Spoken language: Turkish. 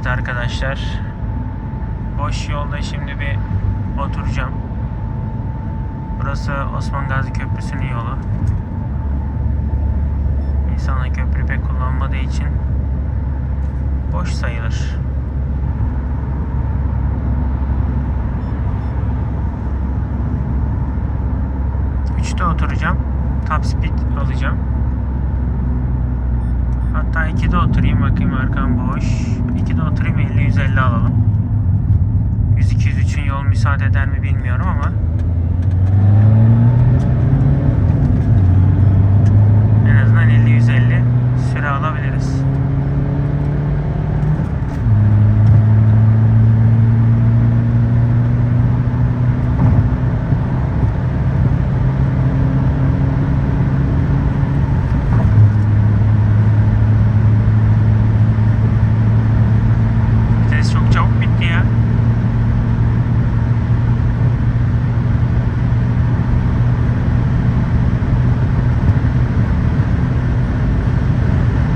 Evet arkadaşlar. Boş yolda şimdi bir oturacağım. Burası Osman Gazi Köprüsü'nün yolu. İnsanlar köprü pek kullanmadığı için boş sayılır. Üçte oturacağım. Top speed alacağım. Hatta 2'de oturayım bakayım arkam boş. 2'de oturayım 50-150 alalım. 100-203'ün yol müsaade eder mi bilmiyorum ama.